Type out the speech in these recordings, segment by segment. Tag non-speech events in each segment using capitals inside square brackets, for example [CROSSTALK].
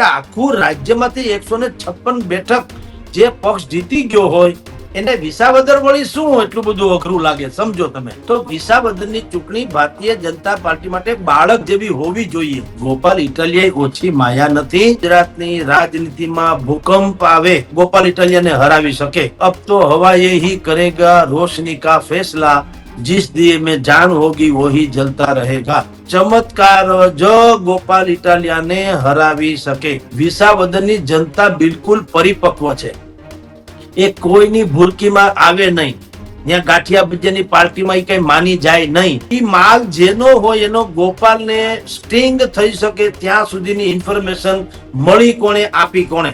જ્યારે આખું રાજ્યમાંથી એકસો ને છપ્પન બેઠક જે પક્ષ જીતી ગયો હોય, એને વિસાવદર વળી શું એટલું બધું અઘરું લાગે, સમજો તમે? તો વિસાવદરની ચૂંટણી ભારતીય જનતા પાર્ટી માટે બાળક જેવી હોવી જોઈએ. ગોપાલ ઇટાલિયા ઓછી માયા નથી. ગુજરાતની રાજનીતિમાં ભૂકંપ આવે, ગોપાલ ઇટાલિયાને હરાવી શકે. અબ તો હવા યહી કરેગા રોશની કા ફેસલા. जिस दिए में जान होगी वही जलता रहेगा ચમત્કાર જ ગોપાલ ઇટાલિયાને હરાવી શકે વિસાવદરની જનતા બિલકુલ પરિપક્વ છે એ કોઈની ભૂલકીમાં આવે નહીં ત્યાં ગાંઠિયા ભજીયાની પાર્ટીમાં એ કઈ માની જાય નહીં એ માલ જેનો હોય એનો ગોપાલને સ્ટિંગ થઈ શકે ત્યાં સુધીની ઇન્ફોર્મેશન મળી કોણે આપી કોણે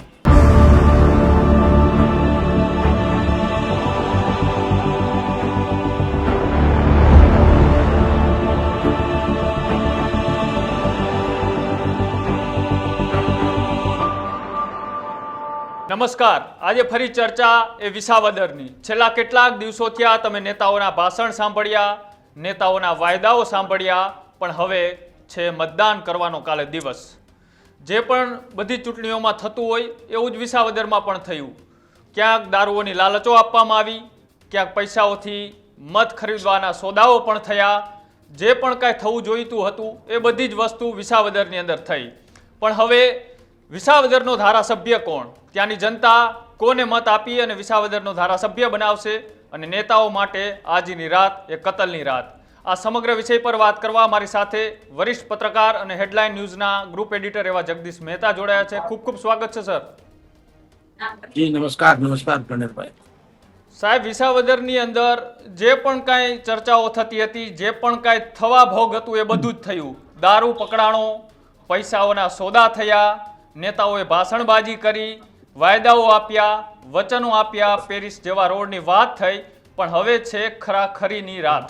નમસ્કાર. આજે ફરી ચર્ચા એ વિસાવદરની. છેલ્લા કેટલાક દિવસો થયા તમે નેતાઓના ભાષણ સાંભળ્યા, નેતાઓના વાયદાઓ સાંભળ્યા, પણ હવે છે મતદાન કરવાનો કાલે દિવસ. જે પણ બધી ચૂંટણીઓમાં થતું હોય, એવું જ વિસાવદરમાં પણ થયું. ક્યાંક દારૂઓની લાલચો આપવામાં આવી, ક્યાંક પૈસાઓથી મત ખરીદવાના સોદાઓ પણ થયા. જે પણ કાંઈ થવું જોઈતું હતું, એ બધી જ વસ્તુ વિસાવદરની અંદર થઈ. પણ હવે વિસાવદરનો ધારાસભ્ય કોણ? ત્યાંની જનતા કોને મત આપી અને વિસાવદરનો ધારાસભ્ય બનાવશે અને નેતાઓ માટે આજની રાત એ કતલની રાત. આ સમગ્ર વિષય પર વાત કરવા મારી સાથે વરિષ્ઠ પત્રકાર અને હેડલાઇન ન્યૂઝના ગ્રુપ એડિટર એવા જગદીશ મહેતા જોડાયા છે. ખૂબ ખૂબ સ્વાગત છે સર. જી નમસ્કાર નમસ્કાર પ્રણેશભાઈ સાહેબ વિસાવદરની અંદર જે પણ કાંઈ ચર્ચાઓ થતી હતી જે પણ કાંઈ થવા ભોગ હતું એ બધું જ થયું. દારૂ પકડાણો પૈસાઓના સોદા થયા નેતાઓએ ભાષણબાજી કરી વાયદાઓ આપ્યા વચનો આપ્યા પેરિસ જેવા રોડની વાત થઈ પણ હવે છે ખરાખરીની રાત.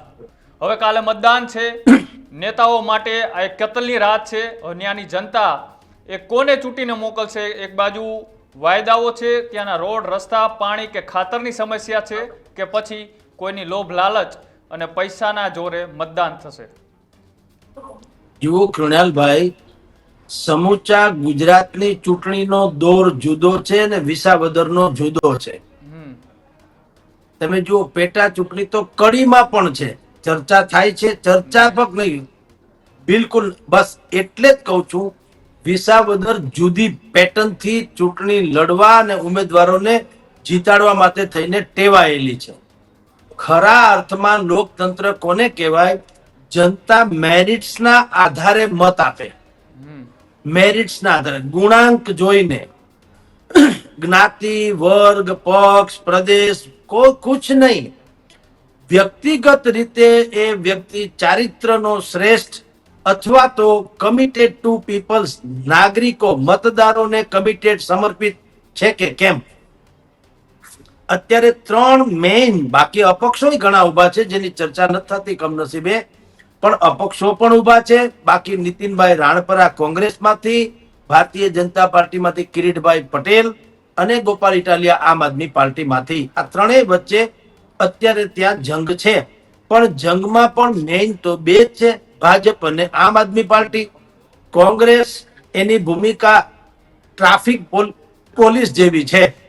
હવે કાલે મતદાન છે. [COUGHS] નેતાઓ માટે આ એક કતલની રાત છે. ત્યાંની જનતા એ કોને ચૂંટીને મોકલશે? એક બાજુ વાયદાઓ છે ત્યાંના રોડ રસ્તા પાણી કે ખાતરની સમસ્યા છે કે પછી કોઈની લોભ લાલચ અને પૈસાના જોરે મતદાન થશે. જુઓ કૃણાલભાઈ સમૂચા ગુજરાતની ચૂંટણીનો દોર જુદો છે અને વિસાવદરનો જુદો છે. તમે જુઓ પેટા ચૂંટણી તો કડીમાં પણ છે. ચર્ચા થાય છે ચર્ચાત્મક નહીં. બિલકુલ બસ એટલે જ કહું છું વિસાવદર જુદી પેટર્નથી ચૂંટણી લડવા અને ઉમેદવારોને જીતાડવા માટે થઈને ટેવાયેલી છે. ખરા અર્થમાં લોકતંત્ર કોને કહેવાય? જનતા મેરિટ્સના આધારે મત આપે. મેરિટ્સના આધારે, ગુણાંક જોઈને. જ્ઞાતિ, વર્ગ, પક્ષ, પ્રદેશ, કોઈ કુછ નહીં. વ્યક્તિગત રીતે એ વ્યક્તિ ચારિત્રનો શ્રેષ્ઠ અથવા તો કમિટેડ ટુ પીપલ્સ નાગરિકો, મતદારોને કમિટેડ સમર્પિત છે કે કેમ? અત્યારે ત્રણ મેઇન બાકી અપક્ષો ઘણા ઊભા છે જેની ચર્ચા નથી થતી કમનસીબે. પણ અપક્ષો પણ ઊભા છે. બાકી નીતિનભાઈ રાણપરા કોંગ્રેસમાંથી, ભારતીય જનતા પાર્ટીમાંથી કિરીટભાઈ પટેલ અને ગોપાલ ઇટાલિયા આમ આદમી પાર્ટીમાંથી. આ ત્રણેય વચ્ચે અત્યારે ત્યાં જંગ છે. પણ જંગમાં પણ મેઇન તો બે જ છે. ભાજપ અને આમ આદમી પાર્ટી. કોંગ્રેસ એની ભૂમિકા ટ્રાફિક પોલ- પોલીસ જેવી છે.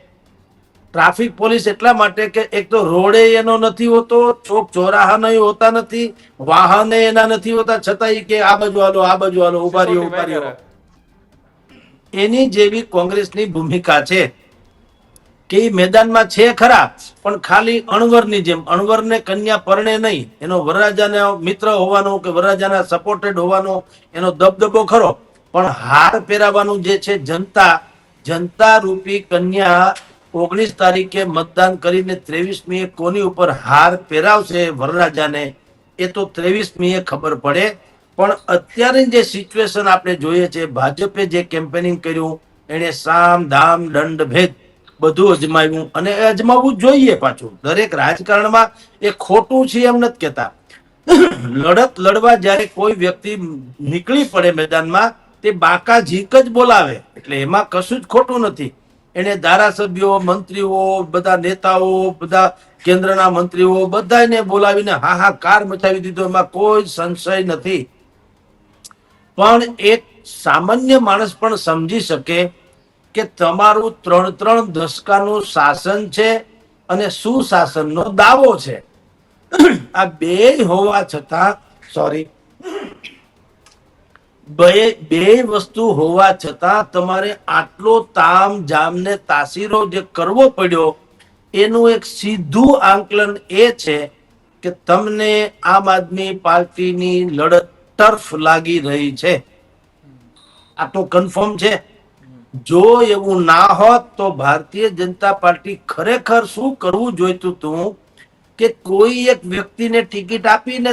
ટ્રાફિક પોલીસ એટલા માટે કે એક તો રોડે એનો નથી હોતો ચોક ચોરાહા નહીં હોતા નથી વાહને એના નથી હોતા છતાંય કે આ બાજુ હાલો આ બાજુ હાલો ઊભા રહ્યો ઊભા રહ્યો. એની જેવી કોંગ્રેસની ભૂમિકા છે કે એ મેદાનમાં છે ખરા પણ ખાલી અણવરની જેમ અણવરને કન્યા પરણે નહીં. એનો વરરાજાનો મિત્ર હોવાનો કે વરરાજાના સપોર્ટેડ હોવાનો એનો દબદબો ખરો. પણ હાર પહેરાવાનું જે છે જનતા જનતા રૂપી કન્યા ઓગણીસ તારીખે મતદાન કરીને ત્રેવીસમીએ કોની ઉપર હાર પહેરાવશે વરરાજાને? એ તો ત્રેવીસમીએ ખબર પડે. પણ અત્યારની જે સિચ્યુએશન આપણે જોઈએ છે, ભાજપે જે કેમ્પેનિંગ કર્યું, એણે સામ, દામ, દંડ, ભેદ બધું અજમાવ્યું અને એ અજમાવવું જોઈએ પાછું. દરેક રાજકારણમાં એ ખોટું છે એમ નથી કહેતા. લડત લડવા જ્યારે કોઈ વ્યક્તિ નીકળી પડે મેદાનમાં, તે બાકા ઝીક જ બોલાવે. એટલે એમાં કશું જ ખોટું નથી. એને ધારાસભ્યો, મંત્રીઓ, બધા નેતાઓ, બધા કેન્દ્રના મંત્રીઓ બધાને બોલાવીને હાહાકાર મચાવી દીધો. એમાં કોઈ સંશય નથી. પણ એક સામાન્ય માણસ પણ સમજી શકે કે તમારું ત્રણ ત્રણ દશકાનું શાસન છે અને સુશાસનનો દાવો છે. આ બે હોવા છતાં સોરી બે વસ્તુ હોવા છતાં તમારે આટલો તામ જામ ને તાસીરો જે કરવો પડ્યો, એનું એક સીધું આંકલન એ છે કે તમને આમ આદમી પાર્ટીની લડત તરફ લાગી રહી છે. આ તો કન્ફર્મ છે? જો એવું ના હોત તો ભારતીય જનતા પાર્ટી ખરેખર શું કરવું જોઈતું હતું કે કોઈ એક વ્યક્તિને ટિકિટ આપીને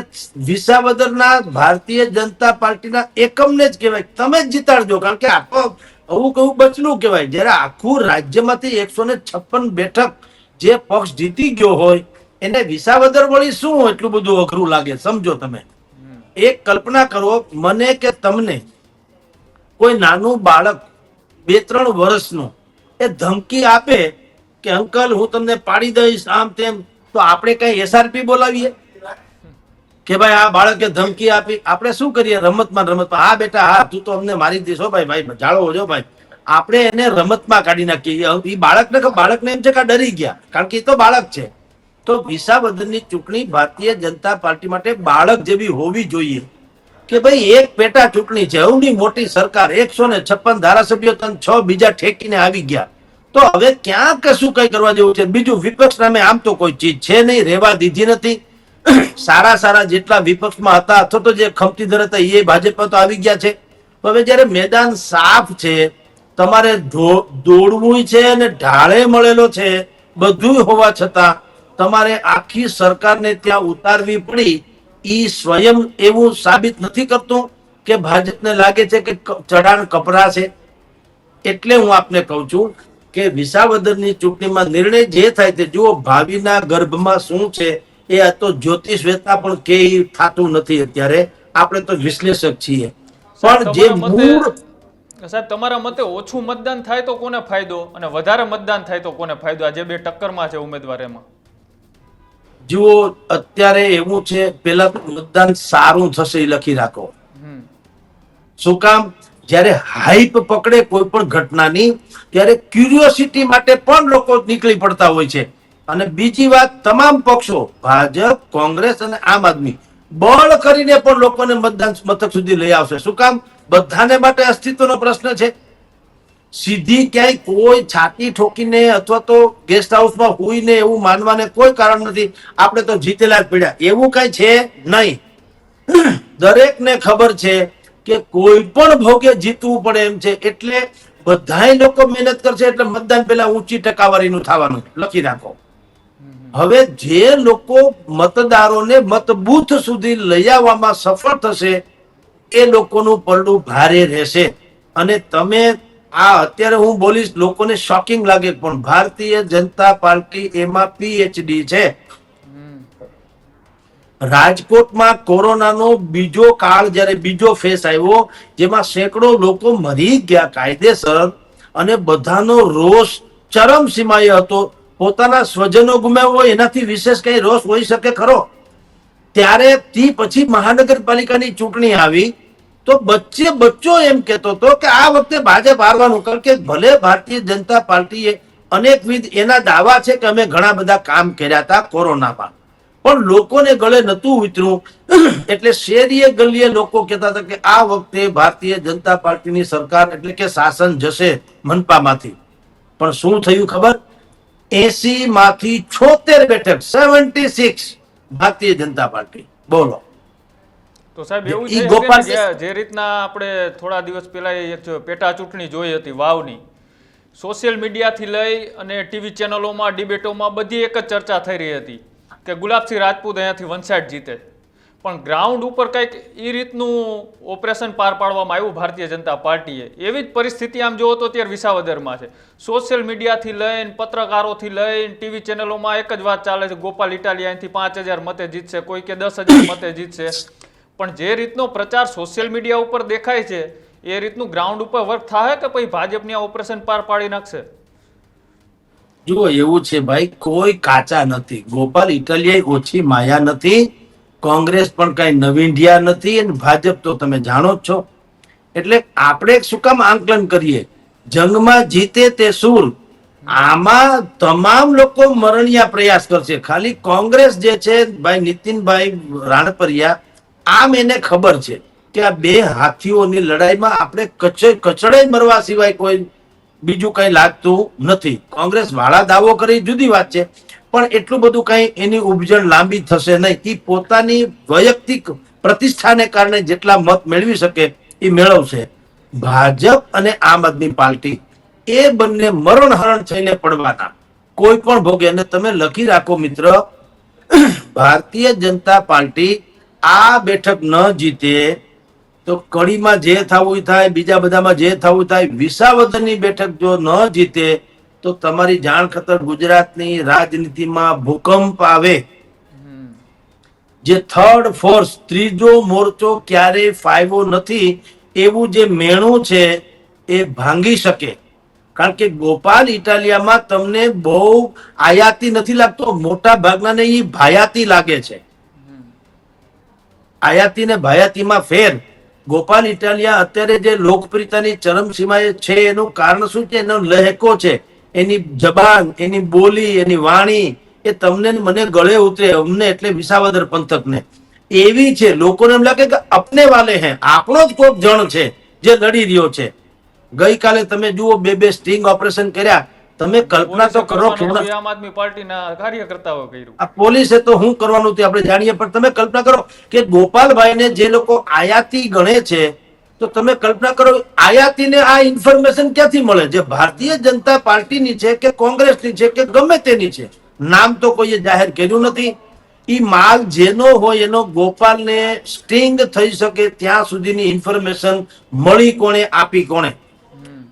વિસાવદરના ભારતીય જનતા પાર્ટીના એકમને જ કહેવાય. તમે જ જીતાડજો, કારણ કે આપો આવું કહું બચલું કહેવાય. જ્યારે આખું રાજ્યમાંથી એકસો ને છપ્પન બેઠક જે પક્ષ જીતી ગયો હોય, એને વિસાવદર વળી શું એટલું બધું અઘરું લાગે, સમજો તમે. એક કલ્પના કરો, મને કે તમને, કોઈ નાનું બાળક બે ત્રણ વર્ષનું એ ધમકી આપે કે, અંકલ, હું તમને પાડી દઈશ, આમ તેમ. તો આપણે કઈ એસઆરપી બોલાવીએ? કે ભાઈ આ બાળકે ધમકી આપી. આપણે શું કરીએ? રમતમાં રમતમાં. હા બેટા, હા, તું તો અમને મારી દઈશ હો ભાઈ. ભાઈ જાળવો જો ભાઈ. આપણે એને રમતમાં કાઢી નાખીએ. એ બાળકને બાળકને એમ છે કે ડરી ગયા. કારણ કે એ તો બાળક છે. તો વિસાવદરની ચૂંટણી ભારતીય જનતા પાર્ટી માટે બાળક જેવી હોવી જોઈએ. કે ભાઈ, એક પેટા ચૂંટણી છે. એવડી મોટી સરકાર, એકસો ને છપ્પન ધારાસભ્યો તન છ બીજા ઠેકીને આવી ગયા. તો હવે ક્યાં કશું કઈ કરવા જેવું છે? બીજું વિપક્ષ નામે આમ તો કોઈ ચીજ છે નહીં, રહેવા દીધી નથી. સારા સારા જેટલા વિપક્ષમાં હતા, અથવા તો જે ખમતી ધર હતા એ ભાજપમાં તો આવી ગયા છે. હવે જયારે મેદાન સાફ છે, તમારે દોડવું છે અને ઢાળે મળેલો છે બધું હોવા છતાં તમારે આખી સરકારને ત્યાં ઉતારવી પડી. ઈ સ્વયં એવું સાબિત નથી કરતું કે ભાજપને લાગે છે કે ક- ચઢાણ કપરા છે. એટલે હું આપને કહું છું કે વિસાવદરની ચૂંટણીમાં નિર્ણય જે થાય તે જુઓ ભાવિના ગર્ભમાં શું છે એ આ તો જ્યોતિષ વેતા પણ કે થતું નથી અત્યારે. આપણે તો વિશ્લેષક છીએ. પણ જે મૂળ સાહેબ તમારા મતે ઓછું મતદાન થાય તો કોને ફાયદો? અને વધારે મતદાન થાય તો કોને ફાયદો? આ જે બે ટક્કરમાં છે ઉમેદવાર એમાં. જુઓ અત્યારે એવું છે પેલા મતદાન સારું થશે એ લખી રાખો. શું કામ? જ્યારે હાઈપ પકડે કોઈ પણ ઘટનાની, ત્યારે ક્યુરિયોસિટી માટે પણ લોકો નીકળી પડતા હોય છે. અને બીજી વાત, તમામ પક્ષો, ભાજપ, કોંગ્રેસ અને આમ આદમી, બળ કરીને પણ લોકોને મતદાન મથક સુધી લઈ આવશે. શું કામ? બધાને માટે અસ્તિત્વનો પ્રશ્ન છે. સીધી ક્યાંય કોઈ છાતી ઠોકીને અથવા તો ગેસ્ટ હાઉસમાં હોઈને એવું માનવાને કોઈ કારણ નથી. આપણે તો જીતેલા જ પડ્યા. એવું કઈ છે નહીં. દરેકને ખબર છે કે કોઈ પણ ભોગે જીતવું પડે એમ છે, એટલે બધાય લોકો મહેનત કરશે એટલે મતદાન પેલા ઊંચી ટકાવારીનું થવાનું લખી રાખો. હવે જે લોકો મતદારોને મતબૂથ સુધી લઈ આવવામાં સફળ થશે, એ લોકોનું પરડું ભારે રહેશે. અને તમે આ અત્યારે હું બોલીશ, લોકોને શોકિંગ લાગે પણ ભારતીય જનતા પાર્ટી એમાં પીએચડી છે. રાજકોટમાં કોરોનાનો બીજો કાળ જ્યારે બીજો ફેસ આવ્યો, જેમાં સેંકડો લોકો મરી ગયા કાયદેસર અને બધાનો રોષ ચરમ સીમાએ હતો. પોતાના સ્વજનો ગુમાવ્યો હોય, એનાથી વિશેષ કઈ રોષ હોઈ શકે ખરો? ત્યારે તી પછી મહાનગરપાલિકાની ચૂંટણી આવી, તો બચ્ચે બચ્ચો એમ કહેતો હતો કે આ વખતે ભાજપ હારવાનું, કારણ કે ભલે ભારતીય જનતા પાર્ટીએ અનેકવિધ એના દાવા છે કે અમે ઘણા બધા કામ કર્યા હતા કોરોનામાં. પણ લોકોને ગળે નતું ઉતર્યું. એટલે શેરીએ ગલીએ લોકો કહેતા હતા કે આ વખતે ભારતીય જનતા પાર્ટીની સરકાર એટલે કે શાસન જશે મનપામાંથી. પણ શું થયું ખબર? એસી માંથી છોતેર બેઠક seventy six Bharatiya Janata party. બોલો. તો સાહેબ એવું છે જે રીતના આપણે થોડા દિવસ પહેલા એક પેટા ચૂંટણી જોઈ હતી વાવની. સોશિયલ મીડિયાથી લઈ અને ટીવી ચેનલોમાં ડિબેટોમાં બધી એક જ ચર્ચા થઈ રહી હતી. કે ગુલાબસિંહ રાજપૂત અહીંયાથી વનસાઇડ જીતે. પણ ગ્રાઉન્ડ ઉપર કંઈક એ રીતનું ઓપરેશન પાર પાડવામાં આવ્યું ભારતીય જનતા પાર્ટીએ. એવી જ પરિસ્થિતિ આમ જોવો તો અત્યારે વિસાવદરમાં છે. સોશિયલ મીડિયાથી લઈને, પત્રકારોથી લઈને ટીવી ચેનલોમાં એક જ વાત ચાલે છે, ગોપાલ ઇટાલિયા અહીંથી પાંચ હજાર મતે જીતશે, કોઈ કે દસ હજાર મતે જીતશે. પણ જે રીતનો પ્રચાર સોશિયલ મીડિયા ઉપર દેખાય છે, એ રીતનું ગ્રાઉન્ડ ઉપર વર્ક થાય કે પછી ભાજપની આ ઓપરેશન પાર પાડી નાખશે? જુઓ, એવું છે ભાઈ, કોઈ કાચા નથી. ગોપાલ ઇટાલિયા ઓછી માયા નથી. કોંગ્રેસ પણ કઈ નવીંઢિયા નથી અને ભાજપ તો તમે જાણો જ છો. એટલે આપણે શું કામ આંકલન કરીએ? જંગમાં જીતે તે સુર. આમાં તમામ લોકો મરણિયા પ્રયાસ કરશે. ખાલી કોંગ્રેસ જે છે, ભાઈ નીતિનભાઈ રાણપરિયા, આમ એને ખબર છે કે આ બે હાથીઓની લડાઈમાં આપણે કચે કચડે મરવા સિવાય કોઈ બીજું કઈ લાગતું નથી. કોંગ્રેસ વાળા દાવો કરી જુદી વાત છે, પણ એટલું બધું કઈ એની ઉપજણ લાંબી થશે નહીં. એ પોતાની વૈયક્તિક પ્રતિષ્ઠાને કારણે જેટલા મત મેળવી શકે એ મેળવશે. ભાજપ અને આમ આદમી પાર્ટી એ બંને મરણહરણ થઈને પડવાના. કોઈ પણ ભોગે, અને તમે લખી રાખો મિત્ર, ભારતીય જનતા પાર્ટી આ બેઠક ન જીતે તો કડીમાં જે થવું થાય બીજા બધામાં જે થવું થાય વિસાવદરની બેઠક જો ન જીતે તો તમારી જાણ ખતર ગુજરાતની રાજનીતિમાં ભૂકંપ આવે. જે થર્ડ ફોર્સ ત્રીજો મોરચો ક્યારે ફાયવો નથી એવું જે મેણું છે એ ભાંગી શકે. કારણ કે ગોપાલ ઇટાલિયામાં તમને બહુ આયાતી નથી લાગતો મોટા ભાગનાને એ ભાયાતી લાગે છે. આયાતી ને ભાયાતીમાં ફેર. ગોપાલ ઇટાલિયા અત્યારે જે લોકપ્રિયતાની ચરમસીમાએ છે, એનું કારણ શું છે? એનો લહેકો છે. એની જબાન, એની બોલી, એની વાણી, એ તમને મને ગળે ઉતરે, અમને એટલે વિસાવદર પંથકને. એવી છે. લોકોને એમ લાગે કે અપને વાલે હે. આપણો જ કોઈક જણ છે જે લડી રહ્યો છે. ગઈકાલે તમે જુઓ બે બે સ્ટિંગ ઓપરેશન કર્યા. તમે કલ્પના તો કરો આમ આદમી પાર્ટીના કાર્યકર્તાઓ કર્યું. આ પોલીસે તો શું કરવાનું તે આપણે જાણીએ પણ તમે કલ્પના કરો કે ગોપાલભાઈને જે લોકો આયાતી ગણે છે તો તમે કલ્પના કરો આયાતીને આ ઇન્ફોર્મેશન ક્યાંથી મળે? જે ભારતીય જનતા પાર્ટીની છે કે કોંગ્રેસની છે કે ગમે તેની છે? નામ તો કોઈએ જાહેર કર્યું નથી. ઈ માલ જેનો હોય એનો ગોપાલને સ્ટિંગ થઈ શકે ત્યાં સુધીની ઇન્ફોર્મેશન મળી કોણે આપી કોણે?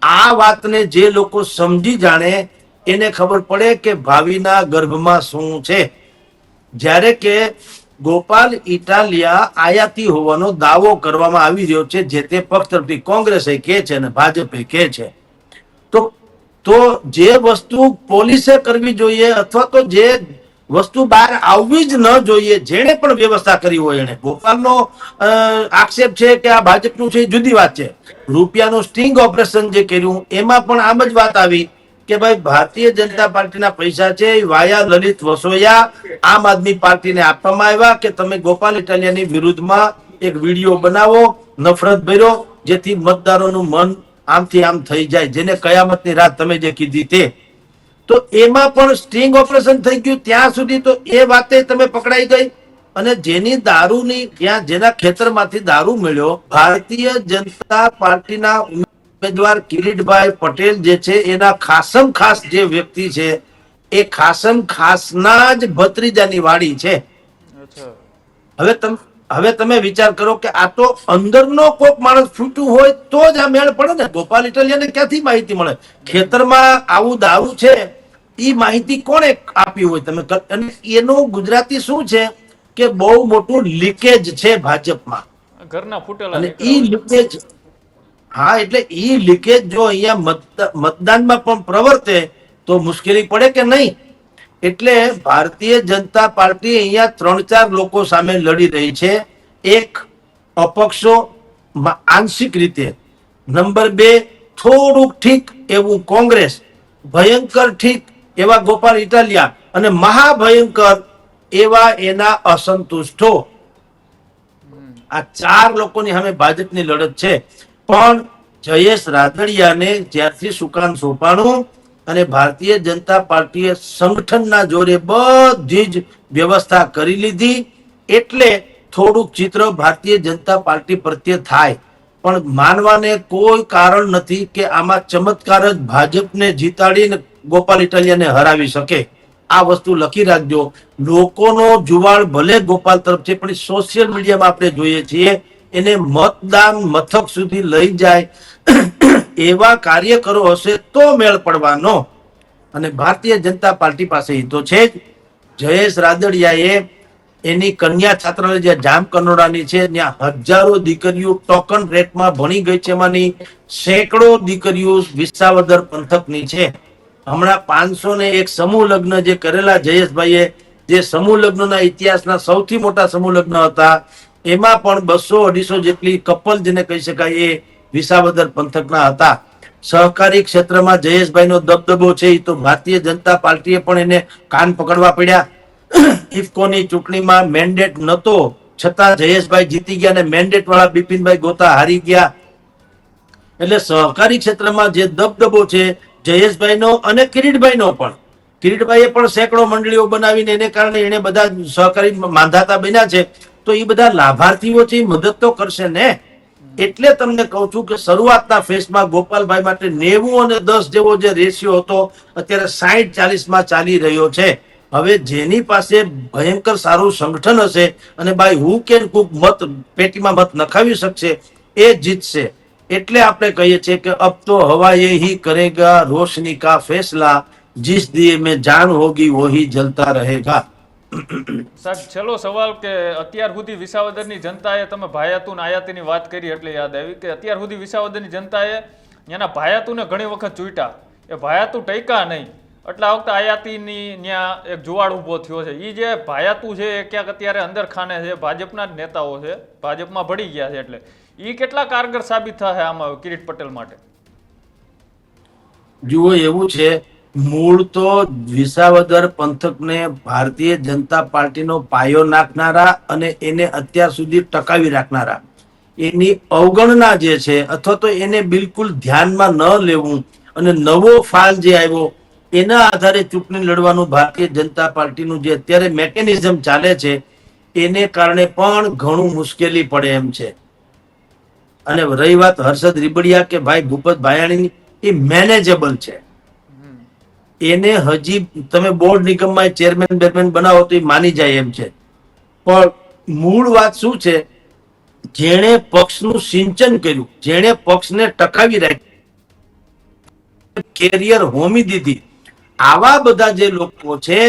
આ વાતને જે લોકો સમજી જાણે, એને ખબર પડે કે ભાવિના ગર્ભમાં શું છે. જ્યારે કે ગોપાલ ઇટાલિયા આયાતી હોવાનો દાવો કરવામાં આવી રહ્યો છે, જે તે પક્ષ તરફથી કોંગ્રેસે કહે છે અને ભાજપે કહે છે. તો તો જે વસ્તુ પોલીસે કરવી જોઈએ અથવા તો જે વસ્તુ બહાર આવવી જ ન જોઈએ. જેણે પણ વ્યવસ્થા કરી હોય એને ગોપાલનો આક્ષેપ છે કે આ ભાજપનું છે જુદી વાત છે. રૂપિયાનું સ્ટિંગ ઓપરેશન જે કર્યું, એમાં પણ આમ જ વાત આવી કે ભાઈ ભારતીય જનતા પાર્ટીના પૈસા છે વાયા લલિત વસોયા આમ આદમી પાર્ટીને આપવામાં આવ્યા કે તમે ગોપાલ ઇટાલિયાની વિરુદ્ધમાં એક વીડિયો બનાવો, નફરત ભર્યો, જેથી મતદારોનું મન આમથી આમ થઈ જાય. જેને કયામતની રાત તમે જે કીધી તે. તો એમાં પણ સ્ટિંગ ઓપરેશન થઈ ગયું. ત્યાં સુધી તો એ વાતે તમે પકડાઈ ગઈ અને જેની દારૂની જ્યાં જેના ખેતરમાંથી દારૂ મળ્યો ભારતીય જનતા પાર્ટીના ઉમેદવાર કિરીટભાઈ પટેલ જે છે એના ખાસમ ખાસ જે વ્યક્તિ છે એ ખાસમ ખાસના જ ભત્રીજાની વાડી છે. હવે તમે હવે તમે વિચાર કરો કે આ તો અંદરનો કોક માણસ ફૂટું હોય તો જ આ મેળ પડે ને? ગોપાલ ઇટાલિયાને ક્યાંથી માહિતી મળે? ખેતરમાં આવું દારૂ છે એ માહિતી કોણે આપી હોય તમે અને એનું ગુજરાતી શું છે કે બહુ મોટું લીકેજ છે ભાજપમાં. ઘરના ફૂટેલા અને ઈ લીકેજ હા એટલે ઈ લીકેજ જો અહીંયા મતદા- મતદાનમાં પણ પ્રવર્તે તો મુશ્કેલી પડે કે નહીં? એટલે ભારતીય જનતા પાર્ટી અહીંયા ત્રણ ચાર લોકો સામે લડી રહી છે. એક અપક્ષો આંશિક રીતે. નંબર બે, થોડુંક ઠીક એવું કોંગ્રેસ, ભયંકર ઠીક એવા ગોપાલ ઇટાલિયા અને મહાભયંકર એવા એના અસંતુષ્ટો. આ ચાર લોકોની સામે ભાજપની લડત છે. પણ જયેશ રાદડિયાને જ્યારથી સુકાન સોંપાણું અને ભારતીય જનતા પાર્ટીએ સંગઠનના જોરે બધી જ વ્યવસ્થા કરી લીધી. એટલે થોડુંક ચિત્ર ભારતીય જનતા પાર્ટી પ્રત્યે થાય. પણ માનવાને કોઈ કારણ નથી કે આમાં ચમત્કાર જ ભાજપને જીતાડીને ગોપાલ ઇટાલિયાને હરાવી શકે. આ વસ્તુ લખી રાખજો. લોકોનો જુવાળ ભલે ગોપાલ તરફ છે, પણ સોશિયલ મીડિયામાં આપણે જોઈએ છીએ, એને મતદાન મથક સુધી લઈ જાય. એવા કાર્યકરો હશે તો મેળ પડવાનો. અને ભારતીય જનતા પાર્ટી પાસે એ તો છે જ. જયેશ રાદડિયાએ એની કન્યા છાત્રાલય જે જામ કનોડાની છે, ત્યાં હજારો દીકરીઓ ટોકન રેટમાં ભણી ગઈ છે, એમાંની સેંકડો દીકરીઓ વિસાવદર પંથકની છે. હમણાં પાંચસો ને એક સમૂહ લગ્ન જે કરેલા જયેશભાઈએ, જે સમૂહ લગ્નના ઇતિહાસના સૌથી મોટા સમૂહ લગ્ન હતા, એમાં પણ બસો અઢીસો જેટલી કપલ, જેને કહી શકાય, એ વિસાવદર પંથકના હતા. સહકારી ક્ષેત્રમાં જયેશભાઈનો દબદબો છે એ તો ભારતીય જનતા પાર્ટીએ પણ એને કાન પકડવા પડ્યા. ઇફકોની ચૂંટણીમાં મેન્ડેટ નતો, છતાં જયેશભાઈ જીતી ગયા અને મેન્ડેટ વાળા બિપિનભાઈ ગોતા હારી ગયા. એટલે સહકારી ક્ષેત્રમાં જે દબદબો છે, જયેશભાઈનો અને કિરીટભાઈનો પણ. કિરીટભાઈએ પણ સેંકડો મંડળીઓ બનાવીને એને કારણે એને બધા સહકારી માંધાતા બન્યા છે. તો એ બધા લાભાર્થીઓ છે મદદ તો કરશે ને? એટલે તમને કહું છું કે શરૂઆતના ફેસમાં ગોપાલભાઈ માટે નેવું અને દસ જેવો જે રેશિયો હતો, અત્યારે સાહીઠ ચાલીસમાં ચાલી રહ્યો છે. હવે જેની પાસે ભયંકર સારું સંગઠન હશે અને બાય હુ કેન કુક મત, પેટીમાં મત નખાવી શકશે, એ જીતશે. એટલે આપણે કહીએ છીએ કે અબ તો હવા યહી કરેગા રોશની કા ફેસલા, જીસ દિએ મેં જાન હોગી, વોહી જલતા રહેગા. સાહેબ, છેલ્લો સવાલ કે અત્યાર સુધી વિસાવદરની જનતાએ તમે ભાયાતું આયાતીની વાત કરી એટલે યાદ આવી કે અત્યાર સુધી વિસાવદરની જનતાએ એના ભાયાતુને ઘણી વખત ચૂંટ્યા. એ ભાયાતુ ટૈકા નહીં. એટલે આ વખતે આયાતીની ત્યાં એક જુવાડ ઊભો થયો છે. એ જે ભાયાતુ છે, એ ક્યાંક અત્યારે અંદર ખાને છે, ભાજપના જ નેતાઓ છે, ભાજપમાં ભળી ગયા છે એટલે. એ કેટલા કારગર સાબિત થશે આમાં કિરીટ પટેલ માટે? જુઓ, એવું છે મૂળ તો વિસાવદર પંથકને ભારતીય જનતા પાર્ટીનો પાયો નાખનારા અને એને અત્યાર સુધી ટકાવી રાખનારા. એની અવગણના જે છે, અથવા તો એને બિલકુલ ધ્યાનમાં ન લેવું અને નવો ફાલ જે આવ્યો, એના આધારે ચૂંટણી લડવાનું ભારતીય જનતા પાર્ટીનું જે અત્યારે મેકેનિઝમ ચાલે છે, એને કારણે પણ ઘણું મુશ્કેલી પડે એમ છે. અને રહી વાત હર્ષદ રીબડિયા કે ભાઈ ભૂપત ભાયાણીની, એ મેનેજેબલ છે. એને હજી તમે બોર્ડ નિગમમાં ચેરમેન, બેરમેન બનાવો તો એ માની જાય એમ છે. પણ મૂળ વાત શું છે? જેણે પક્ષનું સિંચન કર્યું, જેણે પક્ષને ટકાવી રાખ્યું, કેરિયર હોમી દીધી. આવા બધા જે લોકો છે,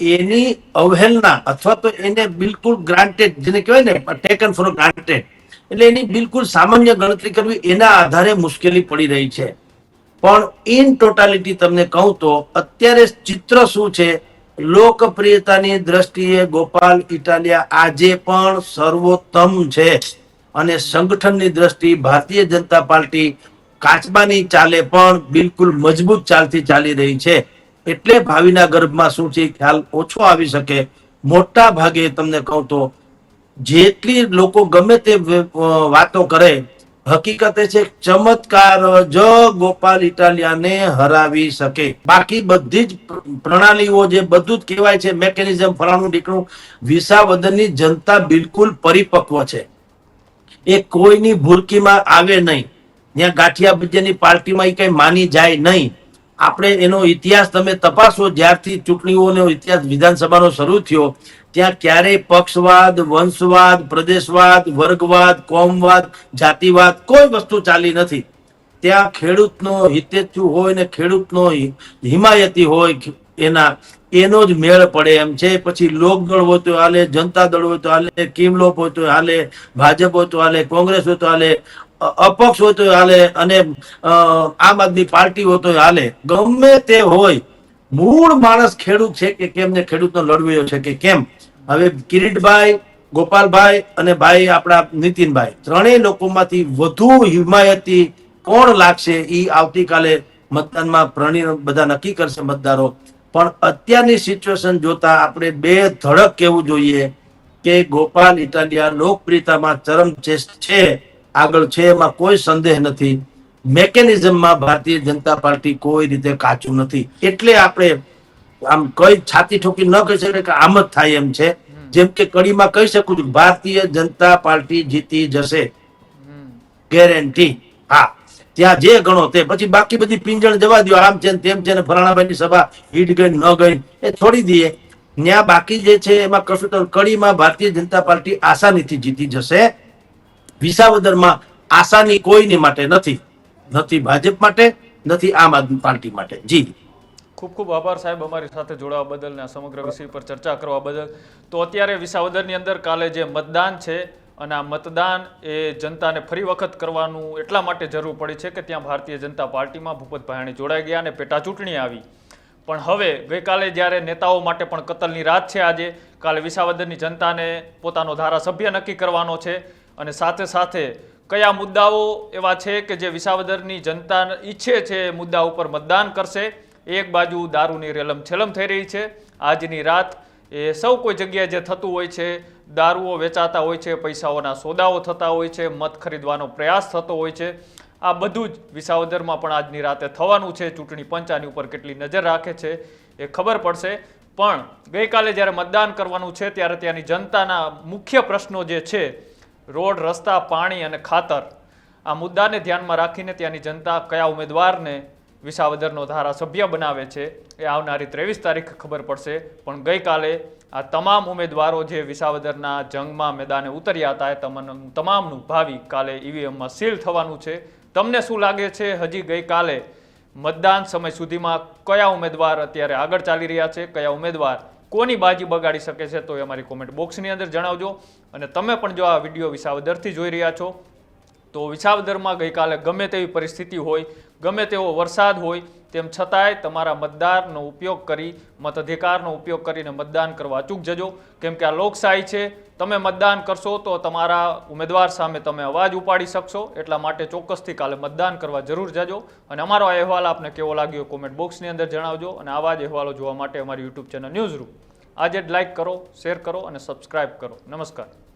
એની અવહેલના અથવા તો એને બિલકુલ ગ્રાન્ટેડ જેને કહેવાય ને ટેકન ફોર ગ્રાન્ટેડ એટલે એની બિલકુલ સામાન્ય ગણતરી કરવી એના આધારે મુશ્કેલી પડી રહી છે. પણ ઇન ટોટાલિટી તમને કહું તો અત્યારે ચિત્ર શું છે? લોકપ્રિયતાની દ્રષ્ટિએ ગોપાલ ઇટાલિયા આજે પણ સર્વોત્તમ છે. અને સંગઠનની દ્રષ્ટિ ભારતીય જનતા પાર્ટી કાચબાની ચાલે પણ બિલકુલ મજબૂત ચાલથી ચાલી રહી છે. એટલે ભાવિના ગર્ભમાં શું છે ખ્યાલ ઓછો આવી શકે. મોટા ભાગે તમને કહું તો જેટલી લોકો ગમે તે વાતો કરે હકીકત એ છે ચમત્કાર જ ગોપાલ ઇટાલિયાને હરાવી શકે. બાકી બધી જ પ્રણાલીઓ જે બધું જ કહેવાય છે, મેકેનિઝમ, ફલાણું ઢીકણું વિસાવદનની જનતા બિલકુલ પરિપક્વ છે. એ કોઈની ભૂલકીમાં આવે નહીં. ત્યાં ગાંઠિયા ભજ્યની પાર્ટીમાં એ કઈ માની જાય નહીં. આપણે એનો ઇતિહાસ તમે તપાસો, જ્યારથી ચૂંટણીઓનો ઇતિહાસ વિધાનસભાનો શરૂ થયો, ત્યાં ક્યારેય પક્ષવાદ, વંશવાદ, પ્રદેશવાદ, વર્ગવાદ, કોમવાદ, જાતિવાદ કોઈ વસ્તુ ચાલી નથી. ત્યાં ખેડૂતનો હિતેચ્છુ હોય ને ખેડૂતનો હિમાયતી હોય એના, એનો જ મેળ પડે એમ છે. પછી લોકદળ હોય તો હાલે, જનતા દળ હોય તો હાલે, કિમલોપ હોય તો હાલે, ભાજપ હોય તો હાલે, કોંગ્રેસ હોય તો હાલે અપક્ષ હોય તો હાલે અને આમ આદમી પાર્ટી હોય તો હાલે. ગમે તે હોય, મૂળ માણસ ખેડૂત છે કે કેમ ને ખેડૂતનો લડવૈયો છે કે કેમ? હવે કિરીટભાઈ, ગોપાલભાઈ અને ભાઈ આપણા નીતિનભાઈ, ત્રણેય લોકોમાંથી વધુ હિમાયતી કોણ લાગશે એ આવતીકાલે મતદાનમાં પ્રણી બધા નક્કી કરશે મતદારો. પણ અત્યારની સિચ્યુએશન જોતા આપણે બે ધડક કહેવું જોઈએ કે ગોપાલ ઇટાલિયા લોકપ્રિયતામાં ચરમ છે. આગળ છે એમાં કોઈ સંદેહ નથી. મેકેનિઝમમાં ભારતીય જનતા પાર્ટી કોઈ રીતે કાચું નથી. એટલે આપણે આમ કઈ છાતી ઠોકી ન કહી શકે કે આમ જ થાય એમ છે. જેમ કે કડીમાં કહી શકું છું ભારતીય જનતા પાર્ટી જીતી જશે. ગેરંટી. હા ત્યાં જે ગણો તે. પછી બાકી બધી પિંજણ જવા દો આમ છે તેમ છે ને ફલાણાભાઈની સભા હીટ ગઈ ન ગઈ. એ છોડી દઈએ. ત્યાં બાકી જે છે એમાં કશું તો કડીમાં ભારતીય જનતા પાર્ટી આસાનીથી જીતી જશે. વિસાવદરમાં આસાની કોઈની માટે નથી નથી ભાજપ માટે, નથી આમ આદમી પાર્ટી માટે. જી. ખૂબ ખૂબ આભાર સાહેબ અમારી સાથે જોડાવા બદલ ને આ સમગ્ર વિષય પર ચર્ચા કરવા બદલ. તો અત્યારે વિસાવદરની અંદર કાલે જે મતદાન છે અને આ મતદાન એ જનતાને ફરી વખત કરવાનું એટલા માટે જરૂર પડી છે કે ત્યાં ભારતીય જનતા પાર્ટીમાં ભૂપત ભાયાણી જોડાઈ ગયા અને પેટા ચૂંટણી આવી. પણ હવે ગઈકાલે જ્યારે નેતાઓ માટે પણ કતલની રાત છે આજે, કાલે વિસાવદરની જનતાને પોતાનો ધારાસભ્ય નક્કી કરવાનો છે. અને સાથે સાથે કયા મુદ્દાઓ એવા છે કે જે વિસાવદરની જનતા ઈચ્છે છે એ મુદ્દા ઉપર મતદાન કરશે? એક બાજુ દારૂની રેલમ છેલમ થઈ રહી છે. આજની રાત એ સૌ કોઈ જગ્યાએ જે થતું હોય છે, દારૂઓ વેચાતા હોય છે, પૈસાઓના સોદાઓ થતા હોય છે, મત ખરીદવાનો પ્રયાસ થતો હોય છે. આ બધું જ વિસાવદરમાં પણ આજની રાતે થવાનું છે. ચૂંટણી પંચ આની ઉપર કેટલી નજર રાખે છે એ ખબર પડશે. પણ ગઈકાલે જ્યારે મતદાન કરવાનું છે, ત્યારે ત્યાંની જનતાના મુખ્ય પ્રશ્નો જે છે રોડ, રસ્તા, પાણી અને ખાતર. આ મુદ્દાને ધ્યાનમાં રાખીને ત્યાંની જનતા કયા ઉમેદવારને વિસાવદરનો ધારાસભ્ય બનાવે છે એ આવનારી ત્રેવીસ તારીખ ખબર પડશે. પણ ગઈકાલે આ તમામ ઉમેદવારો જે વિસાવદરના જંગમાં મેદાને ઉતર્યા હતા એ તમામ તમામનું ભાવિ કાલે ઈવીએમમાં સીલ થવાનું છે. તમને શું લાગે છે? હજી ગઈકાલે મતદાન સમય સુધીમાં કયા ઉમેદવાર અત્યારે આગળ ચાલી રહ્યા છે? કયા ઉમેદવાર કોની બાજી બગાડી શકે છે તો એ અમારી કોમેન્ટ બોક્સની અંદર જણાવજો અને તમે પણ જો આ વીડિયો વિસાવદરથી જોઈ રહ્યા છો તો વિસાવદરમાં ગઈકાલે ગમે તેવી પરિસ્થિતિ હોય, ગમે તેવો વરસાદ હોય, તેમ છતાંય તમારા મતદારનો ઉપયોગ કરી, મતાધિકારનો ઉપયોગ કરીને મતદાન કરવા અચૂક જજો. કેમ કે આ લોકશાહી છે, તમે મતદાન કરશો તો તમારા ઉમેદવાર સામે તમે અવાજ ઉપાડી શકશો. એટલા માટે ચોક્કસથી કાલે મતદાન કરવા જરૂર જજો. અને અમારો આ અહેવાલ આપને કેવો લાગ્યો કોમેન્ટ બોક્સની અંદર જણાવજો. અને આવા જ અહેવાલો જોવા માટે અમારી યુટ્યુબ ચેનલ ન્યૂઝ રૂમ આજે જ લાઇક કરો શેર કરો અને સબસ્ક્રાઇબ કરો. નમસ્કાર.